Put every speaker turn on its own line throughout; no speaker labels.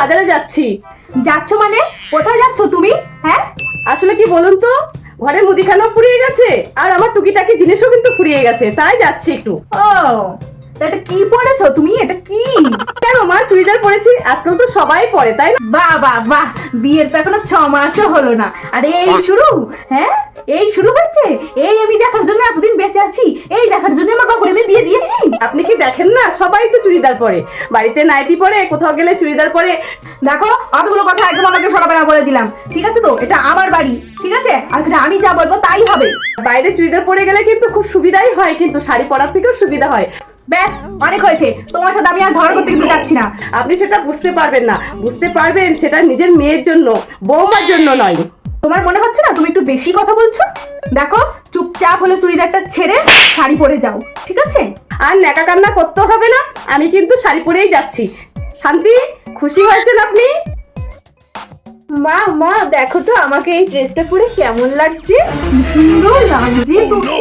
বাজারে যাচ্ছি।
যাচ্ছ মানে? কোথায় যাচ্ছ তুমি? হ্যাঁ?
আসলে কি বলুন তো? ঘরে মুদিখানাও ফুরিয়ে গেছে, আর আমার টুকিটাকি জিনিসও কিন্তু ফুরিয়ে গেছে। তাই যাচ্ছি একটু।
ও এটা কি তুমি? এটা কি?
কেন মা? চুড়িদার পরেছি? আজকাল তো সবাই পরে, তাই না?
বাহ বাহ বাহ। বিয়ের তো এখনও ছ মাসও হলো না। আর, এই শুরু? হ্যাঁ? এই শুরু হয়েছে? এই আমি দেখার জন্য এতদিন বেঁচে আছি। এই দেখার জন্য আমার বাবু আমি বিয়ে দিয়েছি?
আপনি কি দেখেন না? সবাই তো চুড়িদার পরে। বাড়িতে নাইটি পরে, কোথাও গেলে চুড়িদার পরে।
দেখো অতগুলো কথা একদম আমাকে সকালে বলে দিলাম। ঠিক আছে তো? এটা আমার বাড়ি। ঠিক আছে? আর এখানে আমি যা বলব তাই হবে।
বাইরে চুড়িদার পরে গেলে কিন্তু খুব সুবিধাই হয়, কিন্তু শাড়ি পরার থেকেও সুবিধা হয়।
ব্যাস, অনেক হয়েছে। তোমার সাথে আমি আর ঝগড়া করতে কিন্তু যাচ্ছি না।
আপনি সেটা বুঝতে পারবেন না। বুঝতে পারবেন সেটা নিজের মেয়ের জন্য, বৌমার জন্য নয়।
তোমার মনে হচ্ছে না তুমি একটু বেশি কথা বলছো? দেখো, চুপচাপ হলে চুড়িদারটা ছেড়ে শাড়ি পরে যাও, ঠিক আছে?
আর ন্যাকা কান্না করতে হবে না, আমি কিন্তু শাড়ি পরেই যাচ্ছি। শান্তি, খুশি হয়েছেন আপনি?
মা মা, দেখো তো আমাকে এই ড্রেসটা পরে কেমন লাগছে। সুন্দর লাগছে। তুমি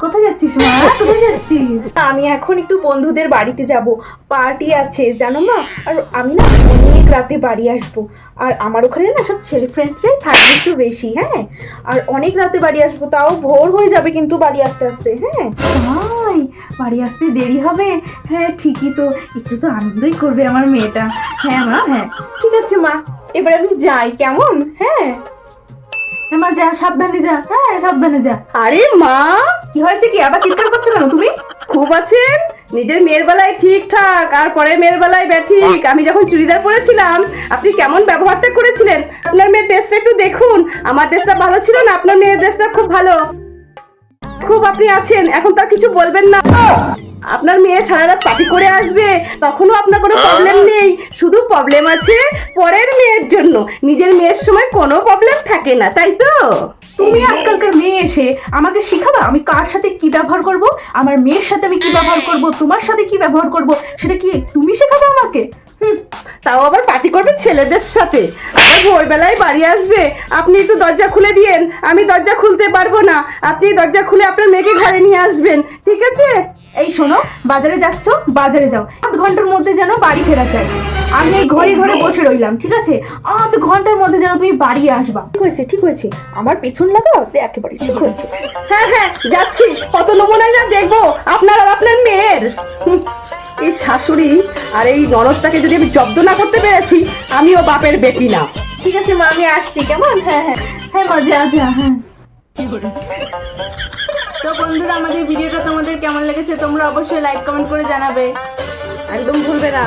কোথায় যাচ্ছিস মা? কোথায় যাচ্ছিস? আমি এখন একটু বন্ধুদের বাড়িতে যাব। পার্টি আছে, জানো মা? আর আমি না অনেক রাতে বাড়ি আসব। আর আমার ওখানে না সব ছেলে ফ্রেন্ডসরাই থাকবে একটু বেশি হ্যাঁ? আর অনেক রাতে বাড়ি আসব, তাও ভোর হয়ে যাবে কিন্তু বাড়ি আসতে আসতে হ্যাঁ? তাই বাড়ি আসতে দেরি হবে? হ্যাঁ ঠিকই তো। একটু তো আনন্দই করবে আমার মেয়েটা। হ্যাঁ মা হ্যাঁ। ঠিক আছে মা, এবার আমি যাই, কেমন? হ্যাঁ? হ্যাঁ মা, যা, সাবধানে যা। হ্যাঁ সাবধানে যা।
আরে মা!
কি হয়েছে কি? আবার চিৎকার করছ কেন তুমি?
খুব আছেন? নিজের মেয়ের বেলায় ঠিকঠাক, আর পরের মেয়ের বেলায় ব্যাঠিক। আমি যখন চুড়িদার পরেছিলাম, আপনি কেমন ব্যবহারটা করেছিলেন? আপনার মেয়ের ড্রেসটা একটু দেখুন। আমার ড্রেসটা ভালো ছিল না, আপনার মেয়ের ড্রেসটা খুব ভালো। খুব আপনি আছেন, এখন তো আর কিছু বলবেন না। আপনার মেয়ে সারা রাত পার্টি করে আসবে, তখনও আপনার কোনো প্রবলেম নেই। শুধু প্রবলেম আছে পরের মেয়ের জন্য। নিজের মেয়ের সময় কোনো প্রবলেম থাকে না, তাই তো?
তুমি আজকালকার মেয়ে এসে আমাকে শিখাবা আমি কার সাথে কি ব্যবহার করব? আমার মেয়ের সাথে আমি কি ব্যবহার করব? তোমার সাথে কি ব্যবহার করব? সেটা কি তুমি শেখাবে আমাকে?
তাও আবার পার্টি করবে ছেলেদের সাথে। আবার ভোরবেলায় বাড়ি আসবে। আপনি একটু দরজা খুলে দিয়েন। আমি দরজা খুলতে পারব না। আপনি দরজা খুলে আপনার মেয়েকে ঘরে নিয়ে আসবেন, ঠিক আছে?
এই শোনো, বাজারে যাচ্ছ, বাজারে যাও। আধ ঘণ্টার মধ্যে যেন বাড়ি ফেরা চাই আমি এই ঘরে ঘরে বসে রইলাম, ঠিক আছে? আধ ঘণ্টার মধ্যে যেন তুমি বাড়ি আসবা। ঠিক হয়েছে ঠিক হয়েছে। আমার পেছন লাগাও তো একেবারে ঠিক হয়েছে।
হ্যাঁ হ্যাঁ যাচ্ছি। কত নমুনাই না দেখব। আপনার আর আপনার মেয়ের। এই শাশুড়ি আর এই ননদটাকে যদি আমি জব্দ না করতে পেরেছি আমিও বাপের বেটি না।
ঠিক আছে মা আমি আসছি কেমন? হ্যাঁ হ্যাঁ। হ্যাঁ মজা আছে হ্যাঁ। তো বন্ধুরা আমাদের ভিডিওটা তোমাদের কেমন লেগেছে তোমরা অবশ্যই লাইক কমেন্ট করে জানাবে।
একদম ভুলবে না।